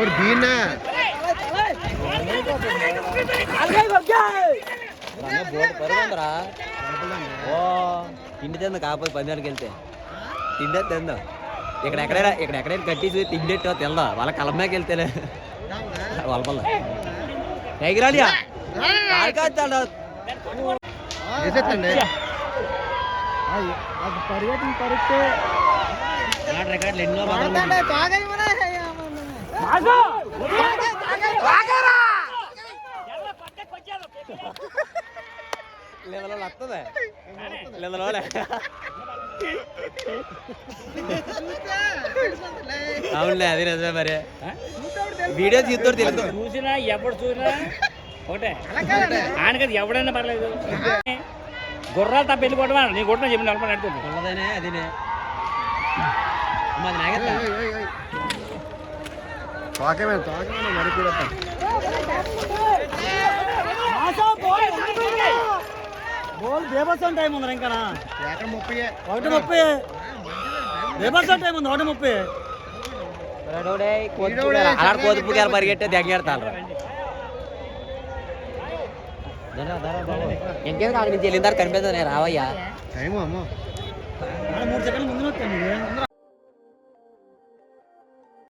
ஒரு பீனா పరవందరా ఓ తిండి తిందా కాకపోతే పందానికి వెళ్తే. తిండే తిందాం. ఇక్కడ ఎక్కడైనా ఇక్కడ ఎక్కడైనా కట్టేసి తిండేట్టో తిందా. వాళ్ళ కలమ్మాకి వెళ్తేనే. వాళ్ళ పల్ల ఎగిరాలియా కాదు వేసేస్తండి పర్యటన పరిస్తే రికార్డులు ఎన్నో లేదా వస్తుందా. లేదా అవునులే అది నిజమే మరి. వీడియో తీద్దరు తెలుసు. చూసినా ఎప్పుడు చూసినా ఒకటే. ఆయనకది ఎవడైనా పర్లేదు. గుర్రాలు తప్ప వెళ్ళి కొట్టమా నీ కొట్టిన చెప్పి నలభై నడుతుంది ఉన్నదనే అదినే. అమ్మ అది నాగేస్తా తోకమే తోకమే మరి కూడా బోల్ బేబసం టైం ఉంది ఇంకా ఎక్కడ ముప్పై ఒకటి ముప్పై బేబసం టైం ఉంది ఒకటి ముప్పై అలా కోతుపుగారు పరిగెట్టే దగ్గెడతాను ఇంకేం అక్కడి నుంచి వెళ్ళిన తర్వాత కనిపిస్తుంది రావయ్యా. టైం మూడు సెకండ్లు ముందు